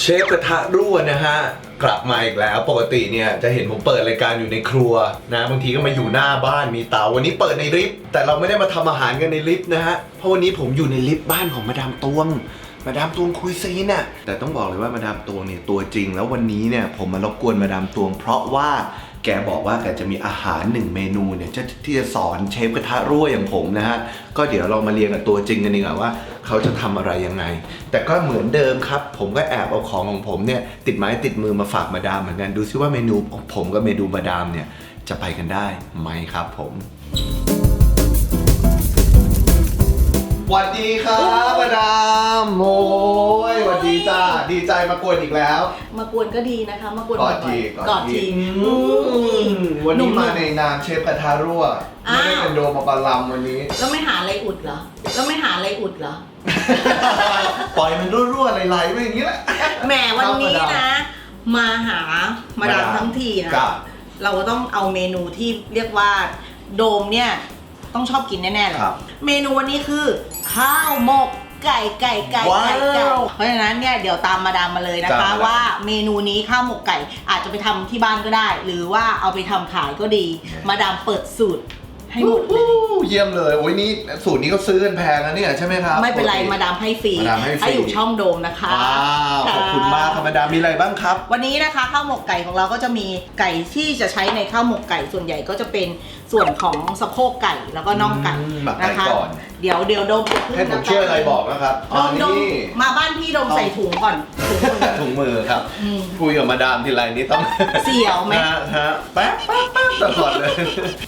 เชฟกระทะรั่วนะฮะ กลับมาอีกแล้วปกติเนี่ยจะเห็นผมเปิดรายการอยู่ในครัวนะบางทีก็มาอยู่หน้าบ้านมีเตาวันนี้เปิดในลิฟต์แต่เราไม่ได้มาทำอาหารกันในลิฟต์นะฮะเพราะวันนี้ผมอยู่ในลิฟต์บ้านของมาดามตวง มาดามตวงคุยซีนน่ะแต่ต้องบอกเลยว่ามาดามตวงเนี่ยตัวจริง แล้ววันนี้เนี่ยผมมารบกวนมาดามตวง เพราะว่า แกบอกว่าแกจะมีอาหารหนึ่งเมนูเนี่ยที่จะสอนเชฟกระทะรั่วอย่างผมนะฮะ ก็เดี๋ยวเรามาเรียนกับตัวจริงกันดีกว่าว่าเขาจะทำอะไรยังไง แต่ก็เหมือนเดิมครับ ผมก็แอบเอาของของผมเนี่ยติดไม้ติดมือมาฝากมาดามเหมือนกันดูซิว่าเมนูของผมกับเมนูมาดามเนี่ยจะไปกันได้ไหมครับผม สวัสดีครับมาดามโอ้ยสวัสดีจ้า ดีใจมากวนอีกแล้ว มากวนก็ดีนะคะ มากวนกอดทีบ่ยๆกอดทีอืมวันนี้หๆมาในนามเชฟกระทะรั่วไม่ได้อ้าวเป็นโดมบาลัมวันนี้ แล้วไม่หาอะไรอุดเหรอ แล้วไม่หาอะไรอุดเหรอ ปล่อยมันรั่วๆไหลๆไปอย่างนี้แหละ แหมวันนี้ครับมาดามนะ มาหามาดามมาดามทั้งทีนะครับเราก็ต้องเอาเมนูที่เรียกว่าโดมเนี่ยต้องชอบกินแน่ๆเลยครับเมนูวันนี้คือ ข้าวหมกไก่ไก่ไก่ไก่ไก่ว้าวเพราะฉะนั้นเนี่ยเดี๋ยวตามมาดามมาเลยนะจ้าคะมาดาม ว่าเมนูนี้ข้าวหมกไก่อาจจะไปทำที่บ้านก็ได้ หรือว่าเอาไปทำขายก็ดี มาดามเปิดสูตรให้หมดเลยอู้เยี่ยมเลยโอ้ยนี่สูตรนี้ก็ซื้อกันแพงนะเนี่ยใช่ไหมครับ ไม่เป็นไรปกติมาดามให้ฟรีมาดามให้ฟรี อยู่ช่องโดมนะคะว้าวขอบคุณมากครับมาดามมีอะไรบ้างครับ วันนี้นะคะข้าวหมกไก่ของเราก็จะมีไก่ที่จะใช้ในข้าวหมกไก่ส่วนใหญ่ก็จะเป็น ส่วนของสะโพกไก่แล้วก็น่องไก่อืมหมักไก่นะคะ ก่อน เดี๋ยวเดี๋ยวโดมจะขึ้นให้ผมช่วยอะไรบอกนะครับโดมโดมนี่ มาบ้านพี่โดมใส่ถุงก่อนถุงมือ ถุงมือครับ อืมคุยกับมาดามทีไรนี่ต้องเสี่ยวไหม ฮะฮะแป๊บแป๊บแป๊บตลอดเลย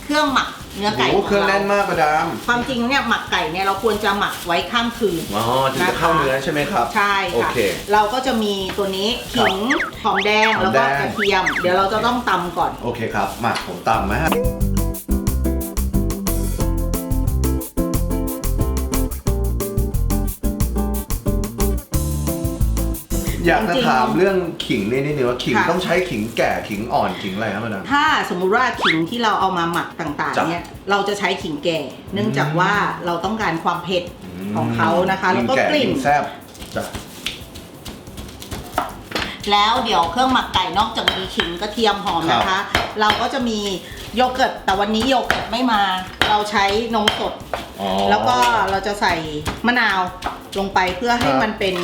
เครื่องหมักเนื้อไก่โอ้โหเครื่องแน่นมากมาดามความจริงเนี่ยหมักไก่เนี่ยเราควรจะหมักไว้ข้ามคืน อ๋อถึงจะเข้าเนื้อใช่ไหมครับ ใช่โอค่ะ เค เราก็จะมีตัวนี้ขิงหอมแดงหอมแล้วแดก็งกระเทียม เดี๋ยวเราจะต้องตำก่อน โอเคครับมาผมตำนะฮะ อยากจะจริงๆ ถามเรื่องขิงนี่นิดนึงว่าขิงค่ะ ต้องใช้ขิงแก่ขิงอ่อนขิงอะไรครับมาดามถ้าสมมุติว่าขิงที่เราเอามาหมักต่างจ้ะๆเนี่ยเราจะใช้ขิงแก่ เนื่องจากว่าเราต้องการความเผ็ดของเขานะคะ แล้วก็ขิงกลิ่นขิงแซ่บจ้ะแล้วเดี๋ยวเครื่องหมักไก่นอกจากมีขิงกระเทียมหอมนะคะ เราก็จะมีโยเกิร์ตแต่วันนี้โยเกิร์ตไม่มา เราใช้นมสด อ๋อแล้วก็เราจะใส่มะนาว ลงไปเพื่อให้ครับมันเป็น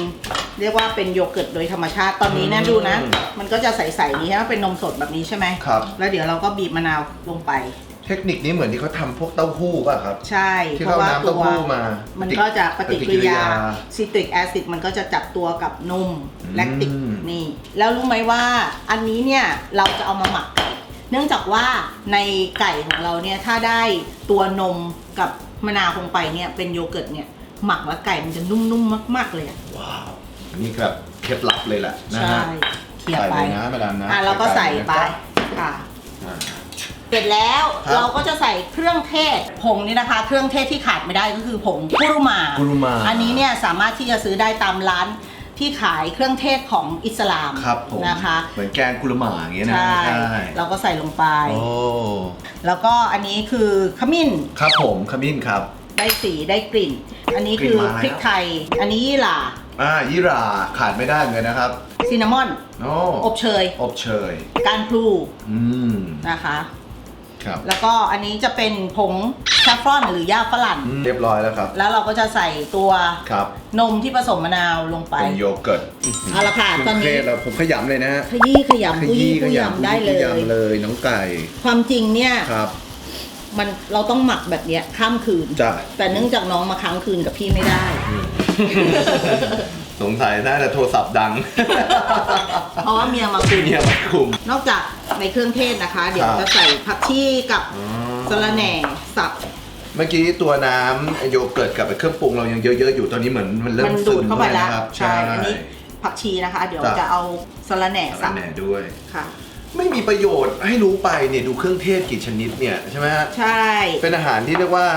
เรียกว่าเป็นโยเกิร์ตโดยธรรมชาติตอนนี้นะดูนะอืมมันก็จะใสๆนี้นะเป็นนมสดแบบนี้ใช่ไหมครับ แล้วเดี๋ยวเราก็บีบมะนาวลงไป เทคนิคนี้เหมือนที่เขาทำพวกเต้าหู้ป่ะครับ ใช่ที่เพเขาราะว่าน้ำตัเต้าวหู้มา มันก็จะปฏิกิริยาปฏิซิตริกแอซิดมันก็จะจับตัวกับนมอืมแลคติกนี่ แล้วรู้ไหมว่าอันนี้เนี่ยเราจะเอามาหมักไก่เนื่องจากว่าในไก่ของเราเนี่ยถ้าได้ตัวนมกับมะนาวลงไปเนี่ยเป็นโยเกิร์ตเนี่ย หมักแล้วไก่มันจะนุ่มๆมากๆเลยอะว้าวอันนี่ครับเคล็ดลับเลยแหละนะใช่ฮะเขี่ยใส่ไปเลยนะมาดามนะอะเราก็ใส่ไปก่ค่ะ อ่า เสร็จแล้วครับ เราก็จะใส่เครื่องเทศผงนี่นะคะ เครื่องเทศที่ขาดไม่ได้ก็คือผงกุรุมากุรุมาอันนี้เนี่ยสามารถที่จะซื้อได้ตามร้านที่ขายเครื่องเทศของอิสลามครับผมนะคะเหมือนแกงกุลหม่าอย่างเงี้ยนะใช่ใช่เราก็ใส่ลงไป โอ้แล้วก็อันนี้คือขมิ้น ครับผมขมิ้นครับ ได้สีได้กลิ่น อันนี้กลิ่คืนอมาแล้ว พริกไทย อันนี้ยี่หร่าอ่ายี่หราขาดไม่ได้เหมือนกันนะครับซินนามอน โอ้อบเชย อบเชย การพลูอืม นะคะ ครับแล้วก็อันนี้จะเป็นผงซาฟรอนหรือย่าฝรั่ง อืมเรียบร้อยแล้วครับ แล้วเราก็จะใส่ตัวครับนมที่ผสมมะนาวลงไป เป็นโยเกิร์ตเอาละค่ะตอนนี้เคแล้วผมขยำเลยนะฮะขยี้ขขยำกุ้ยยี้ขกุ้ยยำยำได้เลขยยำเลย น้องไก่ ความจริงเนี่ย ครับ มันเราต้องหมักแบบเนี้ยข้ามคืนจ้ะแต่เนื่องจากน้องมาค้างคืนกับพี่ไม่ได้ สงสัยน่าจะโทรศัพท์ดัง เพราะว่าเมียมาคุมเมียมาคุม นอกจากในเครื่องเทศนะคะ เดี๋ยวครับ จะใส่ผักชีกับอ๋อสะระแหน่สับ เมื่อกี้ตัวน้ำโยเกิร์ตกับไอ้เครื่องปรุงเรายังเยอะๆอยู่ตอนนี้เหมือนมันเริ่มัมนดูดเข้าไปซึมแล้วนะครับ ใช่ อันนี้ผักชีนะคะ เดี๋ยวจ้ะ จะเอาสะระแหน่สาสัระบแหน่ด้วย ค่ะ ไม่มีประโยชน์ให้รู้ไปเนี่ยดูเครื่องเทศกี่ชนิดเนี่ยใช่ไหมฮะใช่ เป็นอาหารที่เรียกว่า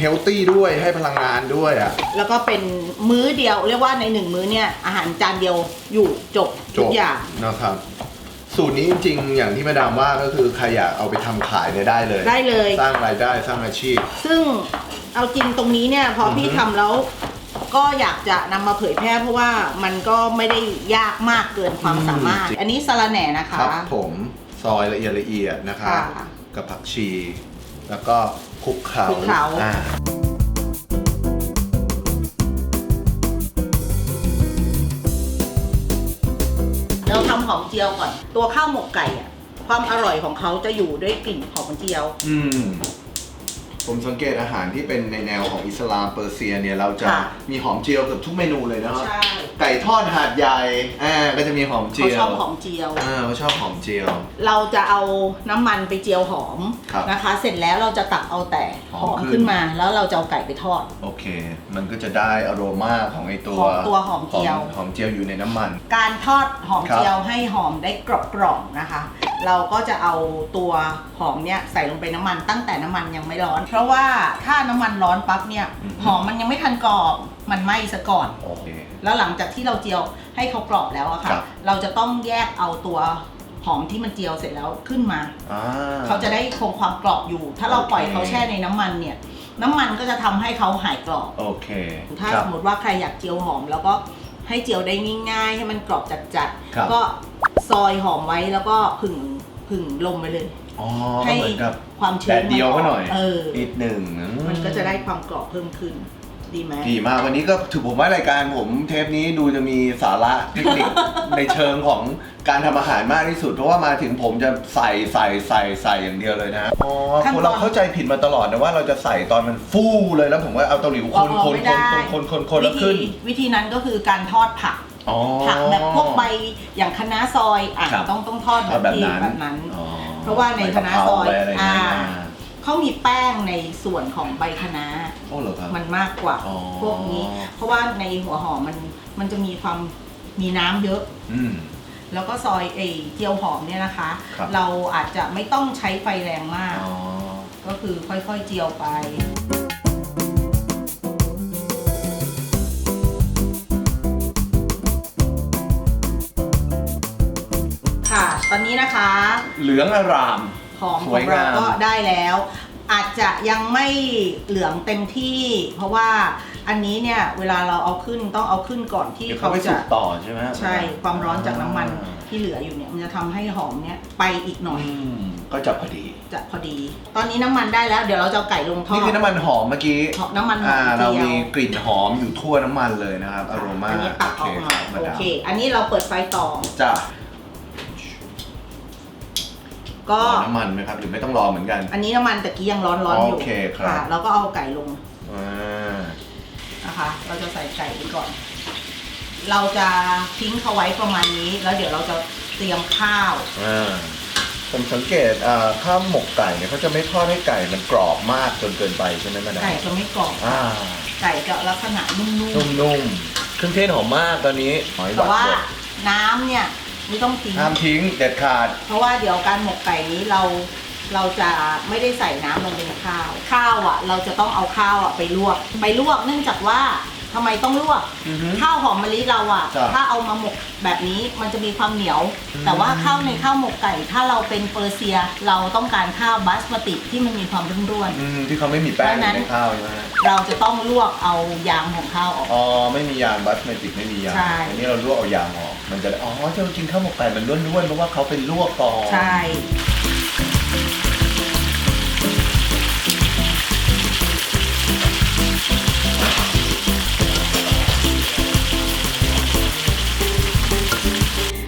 เฮลตี้ด้วยให้พลังงานด้วยอะ แล้วก็เป็นมื้อเดียวเรียกว่าในหนึ่งมื้อเนี่ยอาหารจานเดียวอยู่จบจทุกบอย่าง นะครับ สูตรนี้จริงๆ อย่างที่มาดามว่าก็คือใครอยากเอาไปทำขายเนี่ยได้เลย ได้เลย สร้างรายได้สร้างอาชีพ ซึ่งเอาจริงตรงนี้เนี่ยพอออฮึพี่ทำแล้ว ก็อยากจะนำมาเผยแพร่เพราะว่ามันก็ไม่ได้ยากมากเกินความสามารถ อืม อันนี้สะระแหน่นะคะ ครับผมซอยละเอียดละเอียดนะครับค่ะกับผักชี แล้วก็คลุกเคล้าคลุกเคล้า อ่าเราทำหอมเจียวก่อน ตัวข้าวหมกไก่อะความอร่อยของเขาจะอยู่ด้วยกลิ่นหอมเจียว อืม ผมสังเกตอาหารที่เป็นในแนวของอิสลามเปอร์เซียเนี่ยเราจะค่ะมีหอมเจียวเกับทุกเมนูเลยนะครับใช่ ไก่ทอดหาดใหญ่อ่าก็จะมีหอมเจีเขายวชอบหอมเจียว อ่าเขาชอบหอมเจียว เราจะเอาน้ำมันไปเจียวหอมครับนะคะ เสร็จแล้วเราจะตักเอาแต่หหออมมขึ้น ขึ้นมา แล้วเราจะเอาไก่ไปทอด โอเค มันก็จะได้อโรมาของไอตัวของตัวหอมเจียว หอมเจียวอยู่ในน้ำมัน การทอดหอมครับ เจียวให้หอมได้กรอบๆนะคะ เราก็จะเอาตัวหอมเนี่ยใส่ลงไปน้ำมันตั้งแต่น้ำมันยังไม่ร้อนเพราะว่าถ้าน้ำมันร้อนปั๊บเนี่ยหอมมันยังไม่ทันกรอบมันไหม้ซะก่อน โอเค แล้วหลังจากที่เราเจียวให้เขากรอบแล้วอะครัค่ะบเราจะต้องแยกเอาตัวหอมที่มันเจียวเสร็จแล้วขึ้นมา อ่า เขาจะได้คงความกรอบอยู่ ถ้าเราโอเคปล่อยเขาแช่ในน้ำมันเนี่ย น้ำมันก็จะทำให้เขาหายกรอบ โอเคถ้าครัสบมมติว่าใครอยากเจียวหอม แล้วก็ให้เจียวได้ง่ายๆ ให้มันกรอบจัดครับ ๆ ก็ซอยหอมไว้แล้วก็ผึ่งผึ่งลมไปเลย อ๋อให้ก็เหมือนกับความแดชื้นดเดียวก็หน่อยเออนิดหนึ่งอืมันก็จะได้ความกรอบเพิ่มขึ้น ดีไหมดีมากวันนี้ก็ถือผมว่ารายการผมเทปนี้ดูจะมีสาระเทคนิคในเชิงของการทำอาหารมากที่สุด เพราะว่ามาถึงผมจะใส่ใส่ใส่ใส่อย่างเดียวเลยนะอ๋อขั้นตอนเราเข้าใจผิดมาตลอดนะว่าเราจะใส่ตอนมันฟู่เลยแล้วผมว่าเอาเตาหลิวคนอ๋อคนไม่คได้นคนคนคนแล้วขึ้นวิธีวิธีนั้นก็คือการทอดผักอ๋อผักแบบพวกใบอย่างคะน้าซอยอะครับต้องต้องทอดเอาแบบที่นั้นแบบนั้นอ๋อเพ ราะว่าในใบคะน้าซอยใบอะไรอย่างอ่าเงี้ยเขามีแป้งในส่วนของใบคะน้าโอ้เหรอครับ มันมากกว่าอ๋อ พวกนี้ เพราะว่าในหัวหอมมันมันจะมีความมีน้ำเยอะ อืม แล้วก็ซอยเอเจียวหอมเนี่ยนะคะ ครับ เราอาจจะไม่ต้องใช้ไฟแรงมาก อ๋อ ก็คือค่อยๆเจียวไป ตอนนี้นะคะเหลืองอร่าม หอมสขวอยงงามเราก็ได้แล้ว อาจจะยังไม่เหลืองเต็มที่ เพราะว่าอันนี้เนี่ยเวลาเราเอาขึ้นต้องเอาขึ้นก่อนที่เดี๋ยวเขาเขาไปสุจะกต่อใช่ไหมใช่ความร้อนจากน้ำมันอ่าที่เหลืออยู่เนี่ยมันจะทำให้หอมเนี่ยไปอีกหน่อยอืมก็จะพอดี จะพอดี ตอนนี้น้ำมันได้แล้วเดี๋ยวเราจะเอาไก่ลงทอดนี่คือน้ำมันหอมเมื่อกี้หอมน้ำมันหออ่ามเราเจียวมีกลิ่นหอมอยู่ทั่วน้ำมันเลยนะครับอโรมาอันนี้ตักออกมามาโอดามเค อันนี้เราเปิดไฟต่อ จ้า ก็รอน้ำมันไหมครับหรือไม่ต้องรอเหมือนกัน อันนี้น้ำมันตะกี้ยังร้อนๆอยู่โอเคครับแล้วก็เอาไก่ลงอ่านะคะ เราจะใส่ไก่ไปก่อน เราจะทิ้งเขาไว้ประมาณนี้ แล้วเดี๋ยวเราจะเตรียมข้าว อ่าผมสังเกตอ่าข้าวหมกไก่เนี่ยเขาจะไม่ทอดให้ไก่มันกรอบมากจนเกินไปใช่ไหมมาดามไก่จะไม่กรอบอ่าไก่จะลักษณะนุ่มนุ่มๆเครื่องเทศหอมมากตอนนี้หอยๆหแต่วาว่าดน้ำเนี่ย ไม่ต้องทิ้งห้ามทิ้งเด็ดขาด เพราะว่าเดี๋ยวการหมกไก่นี้เราเราจะไม่ได้ใส่น้ำลงไปในข้าว ข้าวอะ เราจะต้องเอาข้าวอะไปลวก ไปลวกเนื่องจากว่าทำไมต้องลวก อือฮึข้าวหอมมะลิเราอะ จ้ะถ้าเอามาหมกแบบนี้มันจะมีความเหนียว อืม แต่ว่าข้าวในข้าวหมกไก่ ถ้าเราเป็นเปอร์เซีย เราต้องการข้าวบาสมติที่มันมีความร่วน อืมที่เขาไม่มีแป้งเพราะฉะนั้น ในข้าวใช่ไหมฮะๆเราจะต้องลวกเอายางของข้าวออก อ๋อไม่มียางบัสเมติกไม่มียางใช่ อันนี้เราลวกเอายางออก มันจะได้อ๋อที่เรากินข้าวหมกไก่มันล้วนๆเพราะว่าเขาเป็นลวกก่อนใช่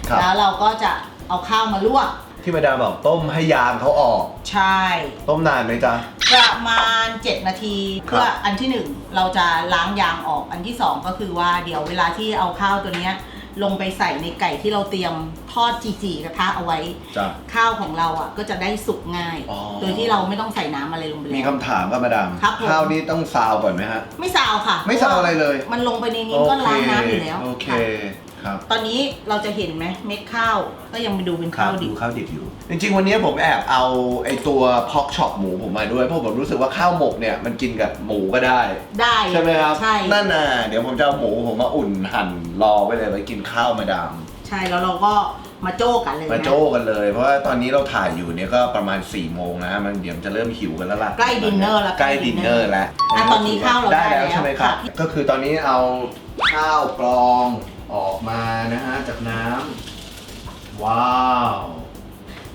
ครับแล้วเราก็จะเอาข้าวมาลวก ที่มาดามบอกต้มให้ยางเขาออก ใช่ ต้มนานไหมจ๊ะ ประมาณ 7 นาทีครับเพื่ออันที่ 1 เราจะล้างยางออกอันที่ 2 ก็คือว่าเดี๋ยวเวลาที่เอาข้าวตัวเนี้ย ลงไปใส่ในไก่ที่เราเตรียมทอดจีๆกระทะเอาไว้ จ้ะ ข้าวของเราอะก็จะได้สุกง่าย อ๋อ โดยที่เราไม่ต้องใส่น้ำอะไรลงไปมีแล้วคำถามครับมาดามครับผม ข้าวนี้ต้องซาวก่อนไหมฮะ ไม่ซาวค่ะไม่ซาวอะไรเลย มันลงไปในนี้ก็ล้างน้ำอยู่แล้วโอเคค่ะครับตอนนี้เราจะเห็นไหมเม็ดข้าวก็ยังไปดูเป็นครัข้าบวดิดูบข้าวดิบอยู่ จริงๆ วันนี้ผมแอบเอาไอตัวพอกช็อปหมูผมมาด้วย เพราะผมรู้สึกว่าข้าวหมกเนี่ยมันกินกับหมูก็ได้ ได้ใช่ไหมครับ ใช่ นั่นน่ะ เดี๋ยวผมจะเอาหมูผมมาอุ่นหั่น รอไว้เลยไว้กินข้าวมาดามใใช่แล้วเราก็มาโจ้กันเลยมานะโจ้กันเลย เพราะว่าตอนนี้เราถ่ายอยู่เนี่ยก็ประมาณ4ี่โมงนะมันเดี๋ยวจะเริ่มหิวกันแล้วล่ะใกล้ดินเนอร์แล้วใกล้ดินเนอร์แล้วอะตอนนี้ข้าวเราได้ได้แล้วใช่ไหมครับค่ะก็คือตอนนี้เอาข้าวกรองออกมานะฮะจากน้ำว้าว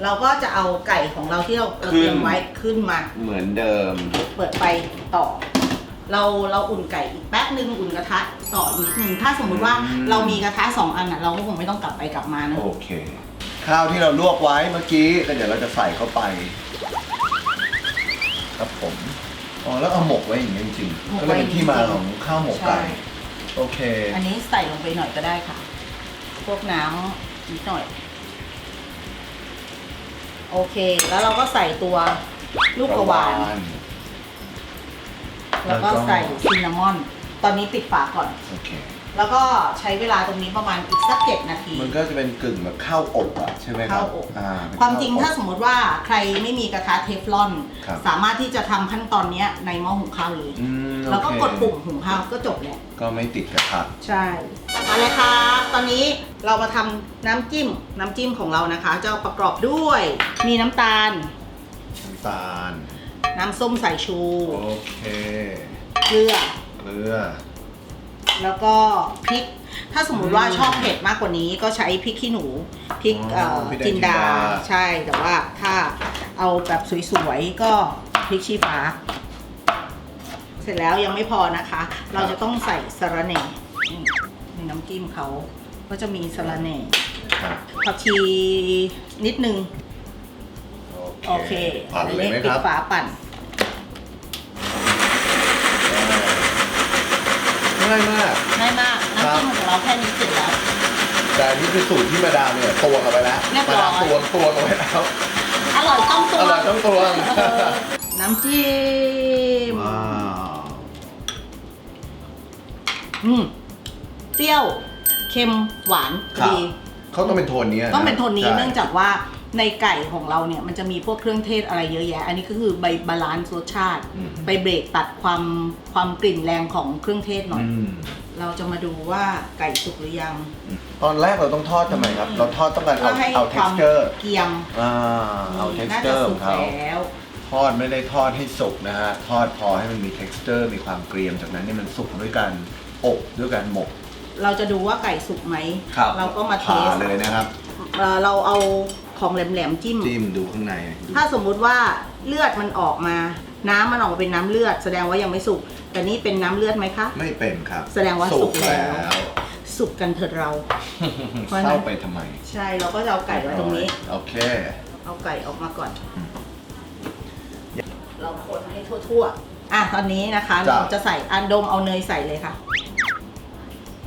เราก็จะเอาไก่ของเราที่เราเราขึ้นเตรียมไว้ขึ้นมา เหมือนเดิม เปิดไฟต่อ เราเราอุ่นไก่อีกแป๊บนึงอุ่นกระทะต่อนิดนึงถ้าสมมุติว่าอืม เรามีกระทะสองอันอะเราก็คงไม่ต้องกลับไปกลับมานะโอเค ข้าวที่เราลวกไว้เมื่อกี้ก็เดี๋ยวเราจะใส่เข้าไปครับผมอ๋อแล้วเอาหมกไว้อย่างนี้จริงๆก็เลยเป็นที่มาของข้าวหมกไก่ใช่โอเค อันนี้ใส่ลงไปหน่อยก็ได้ค่ะ พวกน้ำนิดหน่อย โอเค แล้วเราก็ใส่ตัวลูกกระวาน แล้วก็ใส่ซินนามอน ตอนนี้ปิดฝาก่อน โอเค แล้วก็ใช้เวลาตรงนี้ประมาณอีกสักเจ็ดนาที มันก็จะเป็นกึ่งแบบข้าวอบอะใช่ไหมครับข้าวอบ อ่เป็นความจริงข้ถ้าวสมมติว่าใครไม่มีกระทะเทฟลอน ครับ สามารถที่จะทำขั้นตอนเนี้ยในหม้อหุงข้าวเลย อืมแล้วก็โอเคกดปุ่มหุงข้าวก็จบแล้ว ก็ไม่ติดกระทะใช่เอาเลยครับตอนนี้เรามาทำน้ำจิ้ม น้ำจิ้มของเรานะคะ จะประกอบด้วย มีน้ำตาล น้ำตาล น้ำส้มสายชู โอเคเกลือ เกลือ แล้วก็พริก ถ้าสมมุติว่าชอบเผ็ดมากกว่านี้ก็ใช้พริกขี้หนู พริกอ๋อเอ่อพริกแดงจินดา จินดา ใช่ แต่ว่าถ้าเอาแบบสวยๆ ก็พริกชี้ฟ้า เสร็จแล้วยังไม่พอนะคะ เราจะต้องใส่สะระแหน่นี่ในน้ำจิ้มเขาก็จะมีสะระแหน่ครับผักชีนิดนึง โอเคปั่นเลยไหมปิคดรับ ฝาปั่น ง่ายมาก ง่ายมาก น้ำจิ้มของเราแค่นี้เสร็จแล้ว แต่อันนี้คือสูตรที่มาดามเนี่ยตวงเอาไปแล้วเรียบร้อยมาดามตวงตวงเอาไว้แล้ว อร่อยต้องตัวอร่อยต้องตวง เออน้ำจิ้ม ว้าวอืม เปรี้ยว เค็ม หวาน ครับดี เขาต้องเป็นโทนนี้ะต้องเป็นโทนนี้ใช่ เนื่องจากว่า ในไก่ของเราเนี่ยมันจะมีพวกเครื่องเทศอะไรเยอะแยะ อันนี้ก็คือใบบาลานซ์รสชาติ อืม ไปเบรกตัดความความกลิ่นแรงของเครื่องเทศหน่อย อืมเราจะมาดูว่าไก่สุกหรือยังตอนแรกเราต้องทอดทำไมครับ เราทอดต้องการเอาเพื่อให้เอา ความ texture เกรียมอ่าเอา น่า texture จะขสุอกงเขา แล้ว ทอดไม่ได้ทอดให้สุกนะฮะ ทอดพอให้มันมี texture มีความเกรียมจากนั้นเนี่ยมันสุกด้วยการอบด้วยการหมกเราจะดูว่าไก่สุกไหมเราก็มาเทผ่าสเลยนะครับ เอ่อเราเอา ของแหลมๆจิ้ม จิ้มดูข้างในดูถ้าสมมุติว่าเลือดมันออกมา น้ำมันออกมาเป็นน้ำเลือด แสดงว่ายังไม่สุก แต่นี่เป็นน้ำเลือดไหมคะ ไม่เป็นครับแสดงว่าสุกแล้ววสุกกันเถิดเราเพราะฉะนั้นเศร้าไปทำไมใช่เราก็จะเอาไก่ไว้ตรงนี้ โอเค เอาไก่ออกมาก่อนเราคนให้ทั่วๆ อะตอนนี้นะคะ จ้ะ เราจะใส่อันดมเอาเนยใส่เลยค่ะ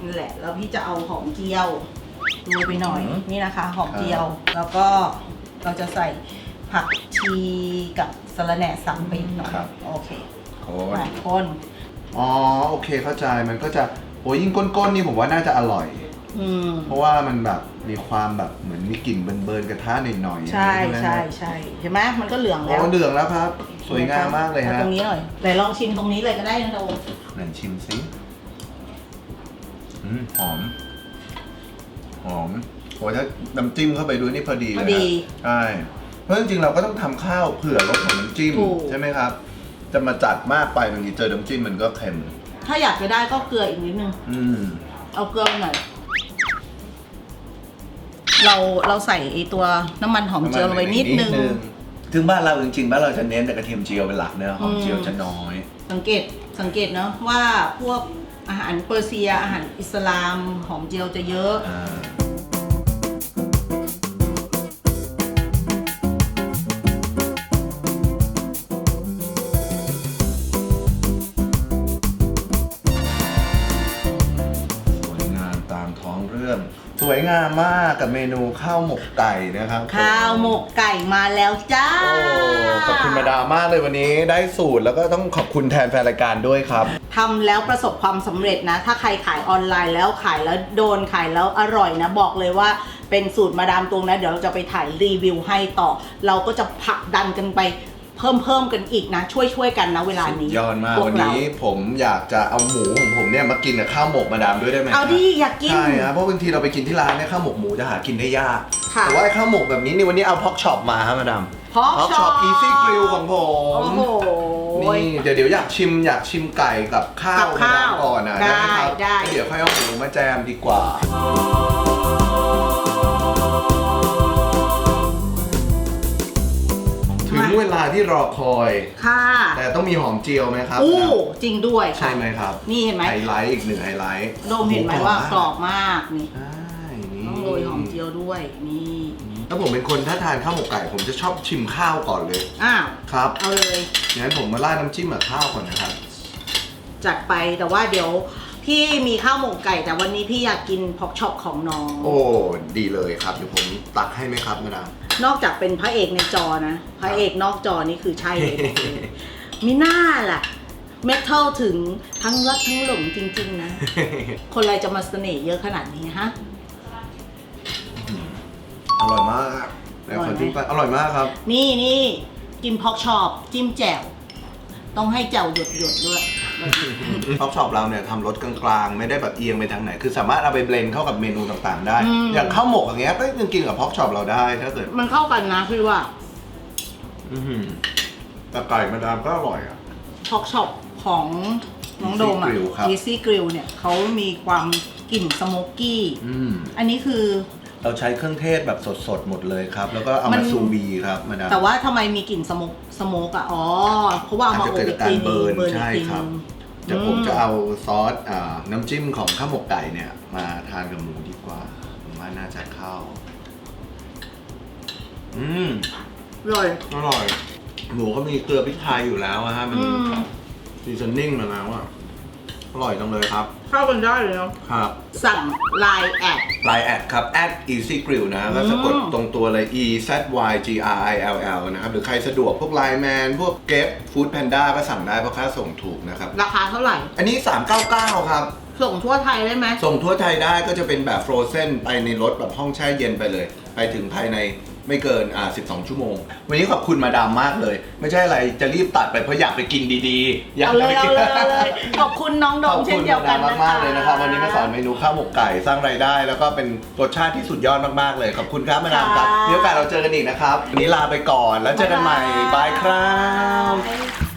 นั่นแหละ แล้วพี่จะเอาหอมเจียว โรยไปหน่อยนี่นะคะหอมเจียว แล้วก็เราจะใส่ผักชีกับสะระแหน่สับไปอีกหน่อยโอเคโคไปนคนอ๋อโอเคเข้าใจมันก็จะโอ้ยยิ่งก้นๆนี่ผมว่าน่าจะอร่อย อืมเพราะว่ามันแบบมีความแบบเหมือนมีกลิ่นเบิร์นๆกระทะหน่อยๆใช่ไหมใช่ใช่เห็นไหมมันก็เหลืองโอ้แล้วเหลืองแล้วครับ สวยงามมากเลยอฮะตรงนี้หน่อยไหนลองชิมตรงนี้เลยก็ได้นะโดมไหนชิมสิอืมหอม หอมโอ้ยถ้าน้ำจิ้มเข้าไปด้วยนี่พอดีพเลอยดีนะใช่เพราะจริงๆเราก็ต้องทำข้าวเผื่อรสของน้ำจิ้มถูก ใช่ไหมครับ จะมาจัดมากไปบางทีเจอน้ำจิ้มมันก็เค็มถ้าอยากจะได้ก็เกลืออีกนิดนึง อืมเอาเกลือหน่อย เราเราใส่ไอตัวน้ำมันหอมเจียวลงไปนิดนึง ถึงบ้านเราจริงๆบ้านเราจะเน้นแต่กระเทียมเจียวเป็นหลักเนอะหอมเจียวอืมจะน้อย สังเกตสังเกตเนาะว่าพวก อาหารเปอร์เซีย อาหารอิสลาม หอมเจียวจะเยอะ อ่า วยงามมากกับเมนูข้าวหมกไก่นะครับข้าวหมกไก่มาแล้วจ้าโอ้ขอบคุณมาดามากเลยวันนี้ได้สูตรแล้วก็ต้องขอบคุณแทนแฟนรายการด้วยครับทำแล้วประสบความสำเร็จนะ ถ้าใครขายออนไลน์แล้วขายแล้วโดนขายแล้วอร่อยนะบอกเลยว่าเป็นสูตรมาดามตวงนะ เดี๋ยวเราจะไปถ่ายรีวิวให้ต่อ เราก็จะผลักดันกันไป เพิ่มเพิ่มกันอีกนะ ช่วยช่วยๆกันนะเวลาสุดนี้ยอดมากพววันเรานี้ผมอยากจะเอาหมูของผมเนี่ยมากินกับข้าวหมกมาดามด้วยได้ไหมเอาครับดิอยากกินใช่ครับเพราะบางทีเราไปกินที่ร้านเนี่ยข้าวหมกหมูจะหากินได้ยากค่ะ แต่ว่าไอ้ข้าวหมกแบบนี้นี่วันนี้เอาพ็อกช็อปมาครับมาดาม Pork พ็อกช็อป Chop อีซี่กริลของผมโอ้โห นี่เดี๋ยวเดี๋ยวอยากชิมอยากชิมไก่กับข้าวกับข้าวมดมก่อนนะได้ไหมครับได้ แล้วเดี๋ยวค่อยเอาหมูมาแจมดีกว่าถึ งเวลาที่รอคอย ค่ะ แต่ต้องมีหอมเจียวไหมครับอู้จริงด้วยค่ะ ใช่ไหมครับนี่เห็นไหมไฮไลท์อีกหนึ่งไฮไลท์โดมเห็นไหมว่ากรอบมากนี่ใช่นี่ต้องโรยหอมเจียวด้วยนี่ถ้าผมเป็นคนถ้าทานข้าวหมกไก่ผมจะชอบชิมข้าวก่อนเลยอ้าวครับเอาเลยงั้นผมมาราดน้ำจิ้มกับข้าวก่อนนะครับ จัดไปแต่ว่าเดี๋ยวพี่มีข้าวหมกไก่ แต่วันนี้พี่อยากกินพอกช็อปของน้อง โอ้ดีเลยครับเดี๋ยวผมตักให้ไหมครับมาดาม นอกจากเป็นพระเอกในจอนะ พระเอกนอกจอนี่คือใช่เลยบอกเลยมีหน้าล่ะ เมทัลถึงทั้งรักทั้งหลงจริง ๆ นะ คนอะไรจะมาเสน่ห์เยอะขนาดนี้ฮะ อร่อยมากแต่อร่อยไหมคนจิ้มไปอร่อยมากครับ นี่นี่กินพอกช็อปจิ้มแจ่ว ต้องให้แจ่วหยดหยดๆด้วย ท็อปช็อปเราเนี่ยทำรสกลางๆ ไม่ได้แบบเอียงไปทางไหน คือสามารถเอาไปเบลนด์เข้ากับเมนูต่างๆ ได้ อืม อย่างข้าวหมกอย่างเงี้ยก็ยังกินกับพ็อกช็อปเราได้ถ้าเกิดมันเข้ากันนะพี่ว่าอื้อหือแต่ไก่มาดามก็อร่อยอะพอกช็อปของน้องโดม Easy อะ Grill ครับ Easy Grill เนี่ยเขามีความกลิ่นสโมกกี้ อืม อันนี้คือ เราใช้เครื่องเทศแบบสดๆ หมดเลยครับ แล้วก็เอามัมานซูวีครับมาดาม แต่ว่าทำไมมีกลิ่นสโมกสโมกอะ อ๋อ เพราะว่าเอามาอาจอบจะเกิดอีจากกทีการนึงเบิร์นเบิร์นอีใช่กทีครันึบงเดี๋ยวผมจะเอาซอสอ่าน้ำจิ้มของข้าวหมกไก่เนี่ย มาทานกับหมูดีกว่าผมว่าน่าจะเข้า อืมอร่อยอร่อย หมูก็มีเกลือพริกไทยอยู่แล้วอะฮะ มันอืม ซีซันนิ่งมาแล้วอะอร่อยจังเลยครับ เข้ากันได้เลยเนาะครับสั่งไลน์แอด ไลน์แอดครับ at easy grill นะฮะก็สะกดตรงตัวเลย e z y g r i l l นะครับ หรือใครสะดวกพวก Line Man พวก g e t Food Panda ก็สั่งได้เพราะค่าส่งถูกนะครับ ราคาเท่าไหร่ อันนี้ 399 ครับ ส่งทั่วไทยได้ไหมส่งทั่วไทยได้ก็จะเป็นแบบฟร o เซนไปในรถแบบห้องแช่เย็นไปเลย ไปถึงภายใน ไม่เกินอ่า12 ชั่วโมง วันนี้ขอบคุณมาดามมากเลย ไม่ใช่อะไรจะรีบตัดไปเพราะอยากไปกินดีๆ อยากเอาเลไปยเอากินเลยเอาเลยขอบคุณน้องโดขอมบเช่คุนณเดียวกันมานะดามคะ มากๆเลยนะครับ วันนี้มาสอนเมนูข้าวหมกไก่สร้างรายได้ แล้วก็เป็นรสชาติที่สุดยอดมากๆเลยขอบคุณครับมาดามครับมีโอกาสเราเจอกันอีกนะครับวันนี้ลาไปก่อนแล้วเจอกันใหม่บายครับบ๊ายบาย